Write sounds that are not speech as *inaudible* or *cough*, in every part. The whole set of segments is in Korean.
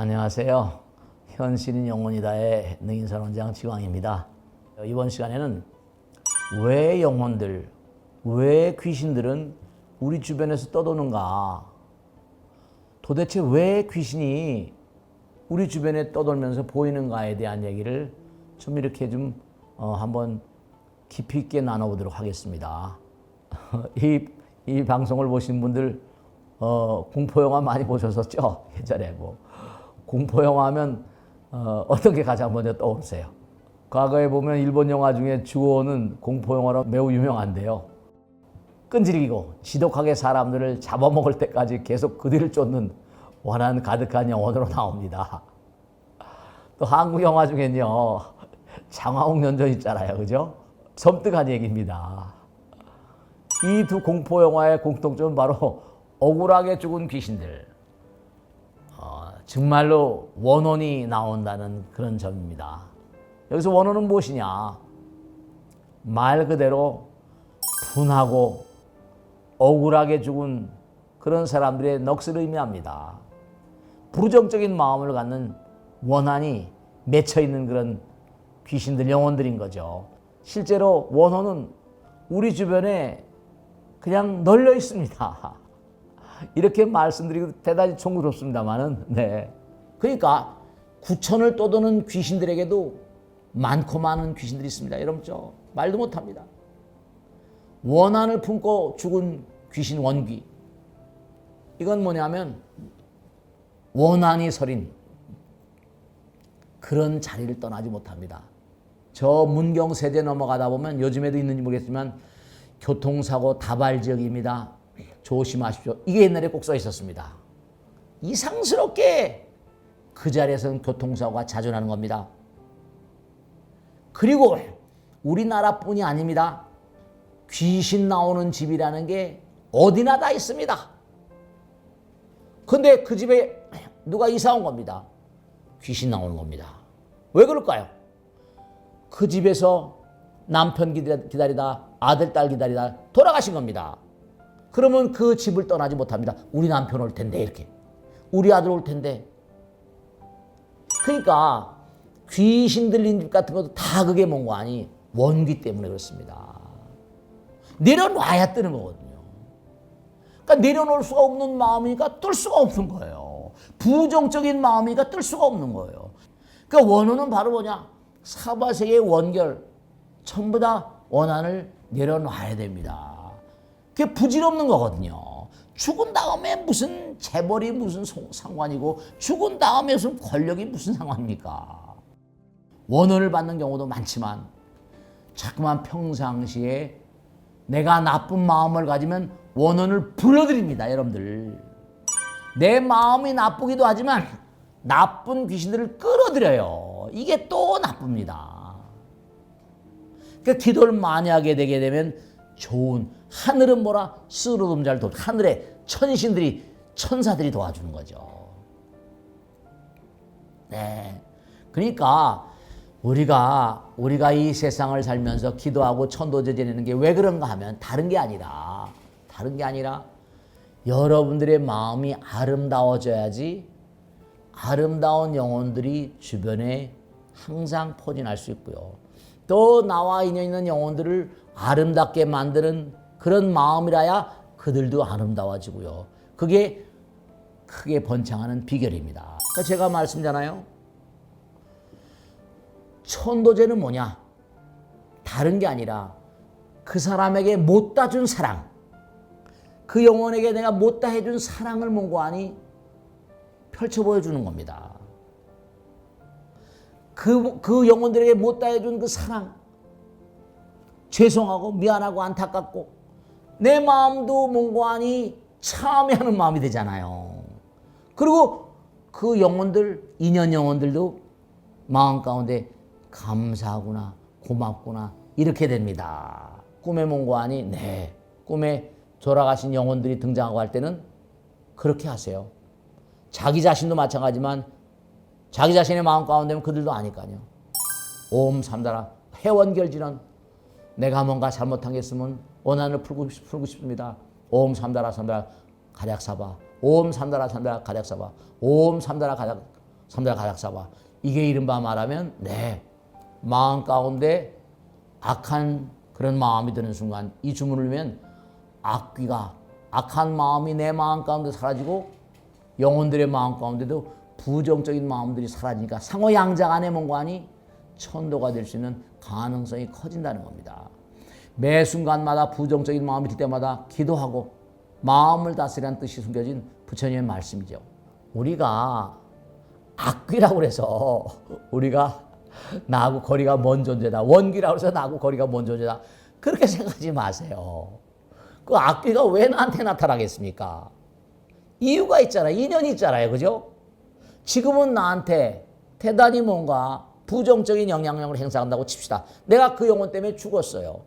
안녕하세요. 현실인 영혼이다의 능인선 원장 지광입니다. 이번 시간에는 왜 영혼들, 왜 귀신들은 우리 주변에서 떠도는가? 도대체 왜 귀신이 우리 주변에 떠돌면서 보이는가에 대한 얘기를 좀 이렇게 좀 어, 한번 깊이 있게 나눠보도록 하겠습니다. *laughs* 이, 이 방송을 보신 분들 어, 공포 영화 많이 보셨었죠? *laughs* 예전에 뭐 공포 영화 하면 어, 어떤 게 가장 먼저 떠오르세요? 과거에 보면 일본 영화 중에 주오는 공포 영화로 매우 유명한데요. 끈질기고 지독하게 사람들을 잡아먹을 때까지 계속 그 뒤를 쫓는 원한 가득한 영혼으로 나옵니다. 또 한국 영화 중엔요 장화홍 연전 있잖아요, 그죠? 섬뜩한 얘기입니다. 이 두 공포 영화의 공통점은 바로 억울하게 죽은 귀신들. 어, 정말로 원혼이 나온다는 그런 점입니다. 여기서 원혼은 무엇이냐? 말 그대로 분하고 억울하게 죽은 그런 사람들의 넋을 의미합니다. 부정적인 마음을 갖는 원한이 맺혀 있는 그런 귀신들, 영혼들인 거죠. 실제로 원혼은 우리 주변에 그냥 널려 있습니다. *laughs* 이렇게 말씀드리고 대단히 총그럽습니다만은, 네. 그러니까 구천을 떠도는 귀신들에게도 많고 많은 귀신들이 있습니다. 여러분, 저 말도 못합니다. 원한을 품고 죽은 귀신 원귀. 이건 뭐냐면 원한이 서린 그런 자리를 떠나지 못합니다. 저 문경 세대 넘어가다 보면 요즘에도 있는지 모르겠지만 교통사고 다발 지역입니다. 조심하십시오. 이게 옛날에 꼭 써 있었습니다. 이상스럽게 그 자리에서는 교통사고가 자주 나는 겁니다. 그리고 우리나라뿐이 아닙니다. 귀신 나오는 집이라는 게 어디나 다 있습니다. 근데 그 집에 누가 이사 온 겁니다. 귀신 나오는 겁니다. 왜 그럴까요? 그 집에서 남편 기다리다 아들, 딸 기다리다 돌아가신 겁니다. 그러면 그 집을 떠나지 못합니다. 우리 남편 올 텐데, 이렇게. 우리 아들 올 텐데. 그러니까 귀신 들린 집 같은 것도 다 그게 뭔가 아니 원귀 때문에 그렇습니다. 내려놔야 뜨는 거거든요. 그러니까 내려놓을 수가 없는 마음이니까 뜰 수가 없는 거예요. 부정적인 마음이니까 뜰 수가 없는 거예요. 그러니까 원혼은 바로 뭐냐? 사바세의 원결 전부 다 원한을 내려놔야 됩니다. 그게 부질없는 거거든요. 죽은 다음에 무슨 재벌이 무슨 상관이고 죽은 다음에 무슨 권력이 무슨 상관입니까? 원혼을 받는 경우도 많지만 자꾸만 평상시에 내가 나쁜 마음을 가지면 원혼을 불러들입니다, 여러분들. 내 마음이 나쁘기도 하지만 나쁜 귀신들을 끌어들여요. 이게 또 나쁩니다. 그 기도를 많이 하게 되게 되면 좋은 하늘은 뭐라 스르름잘 도 하늘에 천신들이 천사들이 도와주는 거죠. 네. 그러니까 우리가 우리가 이 세상을 살면서 기도하고 천도제 지내는 게 왜 그런가 하면 다른 게 아니라 다른 게 아니라 여러분들의 마음이 아름다워져야지 아름다운 영혼들이 주변에 항상 포진할 수 있고요. 또 나와 인연 있는 영혼들을 아름답게 만드는 그런 마음이라야 그들도 아름다워지고요. 그게 크게 번창하는 비결입니다. 그러니까 제가 말씀잖아요. 천도제는 뭐냐? 다른 게 아니라 그 사람에게 못다 준 사랑, 그 영혼에게 내가 못다 해준 사랑을 몽고하니 펼쳐 보여주는 겁니다. 그, 그 영혼들에게 못 다 해준 그 사랑, 죄송하고 미안하고 안타깝고 내 마음도 몽고하니 참여하는 마음이 되잖아요. 그리고 그 영혼들, 인연 영혼들도 마음 가운데 감사하구나, 고맙구나, 이렇게 됩니다. 꿈의 몽고하니, 네. 꿈에 돌아가신 영혼들이 등장하고 할 때는 그렇게 하세요. 자기 자신도 마찬가지지만 자기 자신의 마음 가운데면 그들도 아니까요. 옴 삼다라 회원결지는 내가 뭔가 잘못한 게 있으면 원한을 풀고, 풀고 싶습니다. 옴 삼다라 삼다라 가략사바 옴 삼다라 삼다라 가략사바 옴 삼다라 가략 삼달 가닥사바. 이게 이른바 말하면 네 마음 가운데 악한 그런 마음이 드는 순간 이 주문을 하면 악귀가 악한 마음이 내 마음 가운데 사라지고 영혼들의 마음 가운데도 부정적인 마음들이 사라지니까 상호양자 간의 뭔가니 천도가 될 수 있는 가능성이 커진다는 겁니다. 매 순간마다 부정적인 마음이 들 때마다 기도하고 마음을 다스리라는 뜻이 숨겨진 부처님의 말씀이죠. 우리가 악귀라고 그래서 우리가 나하고 거리가 먼 존재다. 원귀라고 해서 나하고 거리가 먼 존재다. 그렇게 생각하지 마세요. 그 악귀가 왜 나한테 나타나겠습니까? 이유가 있잖아요. 인연이 있잖아요. 그죠? 지금은 나한테 대단히 뭔가 부정적인 영향력을 행사한다고 칩시다. 내가 그 영혼 때문에 죽었어요.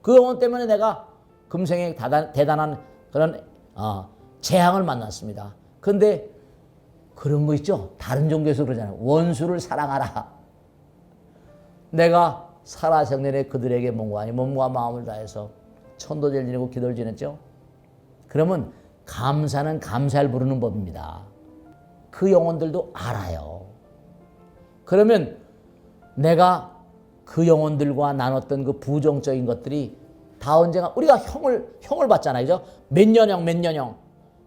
그 영혼 때문에 내가 금생에 대단, 대단한 그런 어, 재앙을 만났습니다. 근데 그런 거 있죠? 다른 종교에서 그러잖아요. 원수를 사랑하라. 내가 살아생전에 그들에게 몸과 아니 몸과 마음을 다해서 천도제를 지내고 기도를 지냈죠. 그러면 감사는 감사를 부르는 법입니다. 그 영혼들도 알아요. 그러면 내가 그 영혼들과 나눴던 그 부정적인 것들이 다 언젠가 우리가 형을 형을 받잖아요. 그죠? 몇 년형 몇 년형.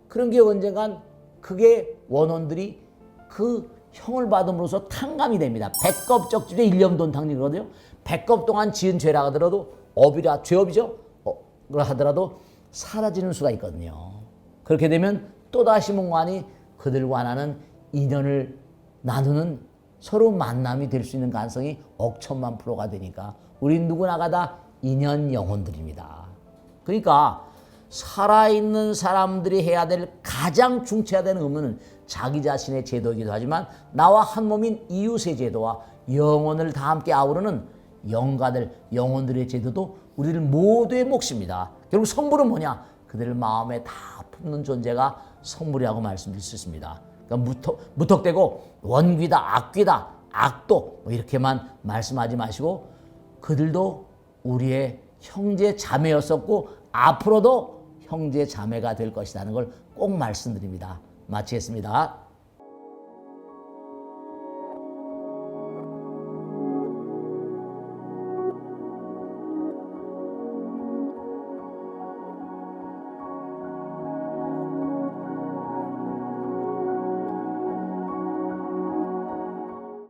그런 게 언젠간 그게 원혼들이 그 형을 받음으로써 탕감이 됩니다. 백겁 적 집에 일념돈 탕리거든요. 백겁 동안 지은 죄라 하더라도 업이라 죄업이죠. 어, 하더라도 사라지는 수가 있거든요. 그렇게 되면 또다시 뭔가니 그들과 나는 인연을 나누는 서로 만남이 될 수 있는 가능성이 억천만 프로가 되니까 우리 누구나가 다 인연 영혼들입니다. 그러니까 살아있는 사람들이 해야 될 가장 중차해야 되는 의무는 자기 자신의 제도이기도 하지만 나와 한 몸인 이웃의 제도와 영혼을 다 함께 아우르는 영가들, 영혼들의 제도도 우리들 모두의 몫입니다. 결국 선물은 뭐냐? 그들을 마음에 다 품는 존재가 선물이라고 말씀드릴 수 있습니다. 그러니까 무턱, 무턱대고 원귀다, 악귀다, 악도 뭐 이렇게만 말씀하지 마시고 그들도 우리의 형제 자매였었고 앞으로도 형제 자매가 될 것이라는 걸 꼭 말씀드립니다. 마치겠습니다.